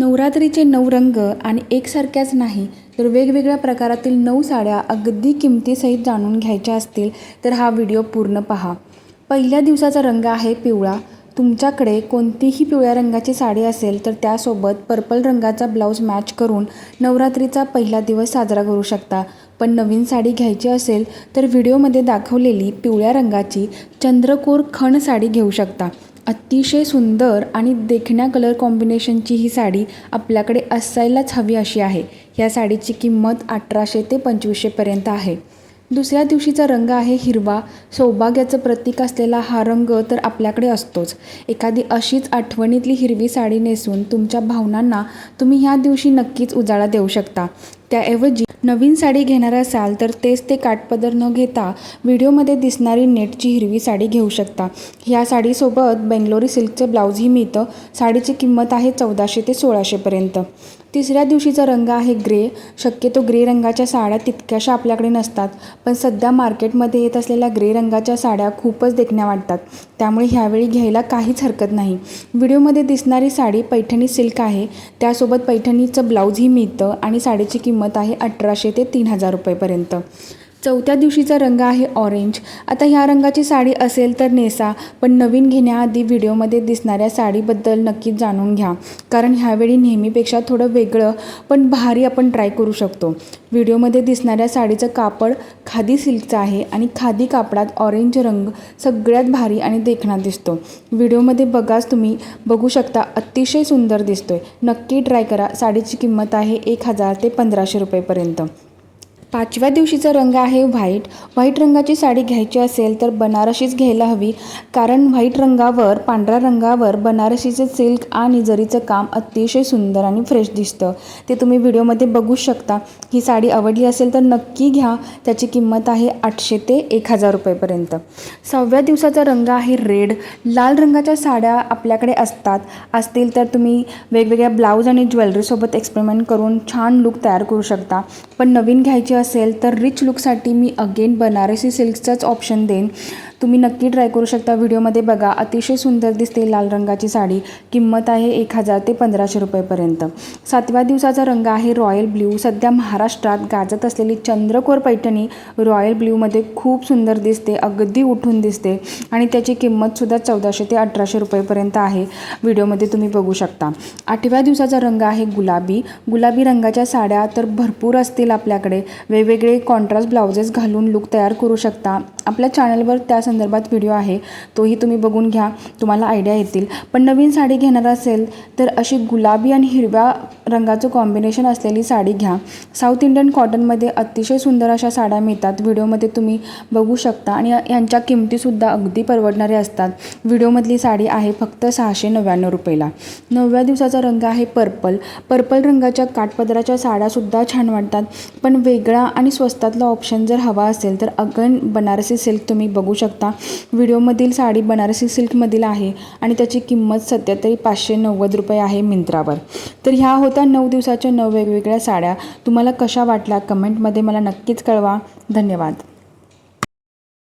नवरात्रीचे नऊ रंग आणि एकसारख्याच नाही तर वेगवेगळ्या प्रकारातील नऊ साड्या अगदी किमतीसहित जाणून घ्यायच्या असतील तर हा व्हिडिओ पूर्ण पहा. पहिल्या दिवसाचा रंग आहे पिवळा. तुमच्याकडे कोणतीही पिवळ्या रंगाची साडी असेल तर त्यासोबत पर्पल रंगाचा ब्लाऊज मॅच करून नवरात्रीचा पहिला दिवस साजरा करू शकता. पण नवीन साडी घ्यायची असेल तर व्हिडिओमध्ये दाखवलेली पिवळ्या रंगाची चंद्रकोर खण साडी घेऊ शकता. अतिशय सुंदर आणि देखण्या कलर कॉम्बिनेशनची ही साडी आपल्याकडे असायलाच हवी अशी आहे. या साडीची किंमत अठराशे ते पंचवीसशेपर्यंत आहे. दुसऱ्या दिवशीचा रंग आहे हिरवा. सौभाग्याचं प्रतीक असलेला हा रंग तर आपल्याकडे असतोच. एखादी अशीच आठवणीतली हिरवी साडी नेसून तुमच्या भावनांना तुम्ही ह्या दिवशी नक्कीच उजाळा देऊ शकता. त्याऐवजी नवीन साडी घेणार असाल तर तेच ते काठपदर न घेता व्हिडिओमध्ये दिसणारी नेटची हिरवी साडी घेऊ शकता. ह्या साडीसोबत बेंगलोरी सिल्कचं ब्लाऊजही मिळतं. साडीची किंमत आहे चौदाशे ते सोळाशेपर्यंत तिसऱ्या दिवशीचा रंग आहे ग्रे. शक्यतो ग्रे रंगाच्या साड्या तितक्याशा आपल्याकडे नसतात पण सध्या मार्केटमध्ये येत असलेल्या ग्रे रंगाच्या साड्या खूपच देखण्या वाटतात. त्यामुळे ह्यावेळी घ्यायला काहीच हरकत नाही. व्हिडिओमध्ये दिसणारी साडी पैठणी सिल्क आहे. त्यासोबत पैठणीचं ब्लाऊजही मिळतं आणि साडीची किंमत आहे अठराशे ते तीन हजार रुपयेपर्यंत. चौथ्या दिवशीचा रंग आहे ऑरेंज. आता ह्या रंगाची साडी असेल तर नेसा पण नवीन घेण्याआधी व्हिडिओमध्ये दिसणाऱ्या साडीबद्दल नक्कीच जाणून घ्या. कारण ह्यावेळी नेहमीपेक्षा थोडं वेगळं पण भारी आपण ट्राय करू शकतो. व्हिडिओमध्ये दिसणाऱ्या साडीचं कापड खादी सिल्कचं आहे आणि खादी कापडात ऑरेंज रंग सगळ्यात भारी आणि देखणा दिसतो. व्हिडिओमध्ये बघाच तुम्ही बघू शकता अतिशय सुंदर दिसतोय. नक्की ट्राय करा. साडीची किंमत आहे एक हजार ते पंधराशे रुपयेपर्यंत. पाचव्या दिवशीचा रंग आहे व्हाईट. व्हाईट रंगाची साडी घ्यायची असेल तर बनारसीच घ्यायला हवी कारण व्हाईट रंगावर पांढऱ्या रंगावर बनारसीचं सिल्क आणि जरीचं काम अतिशय सुंदर आणि फ्रेश दिसतं. ते तुम्ही व्हिडिओमध्ये बघू शकता. ही साडी आवडली असेल तर नक्की घ्या. त्याची किंमत आहे आठशे ते एक हजार रुपयेपर्यंत. सहाव्या दिवसाचा रंग आहे रेड. लाल रंगाच्या साड्या आपल्याकडे असतात. असतील तर तुम्ही वेगवेगळ्या ब्लाऊज आणि ज्वेलरीसोबत एक्सपेरिमेंट करून छान लुक तयार करू शकता. पण नवीन घ्यायची असेल तर रिच लुकसाठी मी अगेन बनारसी सिल्कचाच ऑप्शन देईन. तुम्ही नक्की ट्राय करू शकता. व्हिडिओमध्ये बघा अतिशय सुंदर दिसते लाल रंगाची साडी. किंमत आहे एक हजार ते पंधराशे रुपयेपर्यंत. सातव्या दिवसाचा रंग आहे रॉयल ब्ल्यू सध्या महाराष्ट्रात गाजत असलेली चंद्रकोर पैठणी रॉयल ब्ल्यूमध्ये खूप सुंदर दिसते अगदी उठून दिसते. आणि त्याची किंमतसुद्धा चौदाशे ते अठराशे रुपयेपर्यंत आहे. व्हिडिओमध्ये तुम्ही बघू शकता. आठव्या दिवसाचा रंग आहे गुलाबी. गुलाबी रंगाच्या साड्या तर भरपूर असतील आपल्याकडे. वेगवेगळे कॉन्ट्रास्ट ब्लाउजेस घालून लुक तयार करू शकता. आपल्या चॅनलवर त्या संदर्भात व्हिडिओ आहे. तोही तुम्ही बघून घ्या. तुम्हाला आयडिया येतील. पण नवीन साडी घेणार असेल तर अशी गुलाबी आणि हिरव्या रंगाचं कॉम्बिनेशन असलेली साडी घ्या. साऊथ इंडियन कॉटनमध्ये अतिशय सुंदर अशा साड्या मिळतात. व्हिडिओमध्ये तुम्ही बघू शकता. आणि यांच्या किमतीसुद्धा अगदी परवडणाऱ्या असतात. व्हिडिओमधली साडी आहे फक्त सहाशे नव्याण्णव रुपयेला. नवव्या दिवसाचा रंग आहे पर्पल पर्पल रंगाच्या काठपदराच्या साड्यासुद्धा छान वाटतात. पण वेगळा आणि स्वस्तातला ऑप्शन जर हवा असेल तर अगन बनारसी सिल्क तुम्ही बघू शकता. व्हिडिओमधील साडी बनारसी सिल्कमधील आहे आणि त्याची किंमत सध्या तरी पाचशे नव्वद रुपये आहे मिंत्रावर. तर ह्या होत्या नऊ दिवसाच्या नऊ वेगवेगळ्या साड्या. तुम्हाला कशा वाटल्या कमेंटमध्ये मला नक्कीच कळवा. धन्यवाद.